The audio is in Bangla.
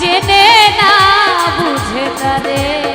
জেনে না বুঝে তারে।